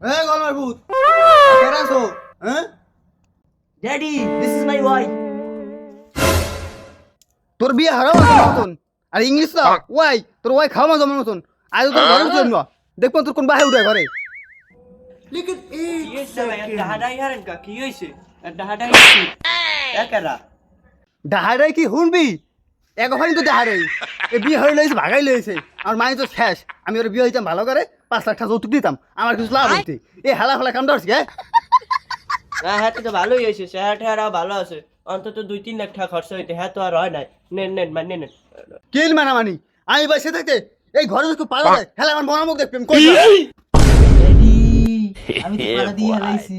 এ গলমার ভূত। কেরা আছো হ্যাঁ daddy this is my wife তোর বিয়ে হারাও মতন। আর ইংলিশ না ওয়াই তোর ওয়াই খাওয়া জমার মতন। আজ তোর ঘরে উঠে না দেখব তোর কোন বাহে উঠে ঘরে। লেকিন এক ডাহাডাই হারেন কা? কি হইছে ডাহাডাই একারা ডাহাডাই কি হুনবি? এক তো ডাহারাই এই বিয়ে হয়ে লইছে ভাগাই লইছে। আমার মাই তো শেষ। আমি ওর বিয়ে হইতাম ভালো করে পাঁচ লাখ টাকা যৌতুক দিতাম। আমার কিছু লাভ হইতে। এই হালা ফালা কাম ধরছি হ্যাঁ না হ্যাঁ তো ভালোই হয়েছে হ্যাঁ হ্যাঁ ভালো আছে। অন্তত দুই তিন লাখ টাকা খরচ হইতে হ্যাঁ তো আর হয় নাই। নেন নেন মানে নেন। কিল মানামানি আমি বসে থাকতে এই ঘরে যদি পারো যায় হেলা আমার মনামুখ দেখবেন কই रेडी আমি তো পালা দিয়ে হালাইছি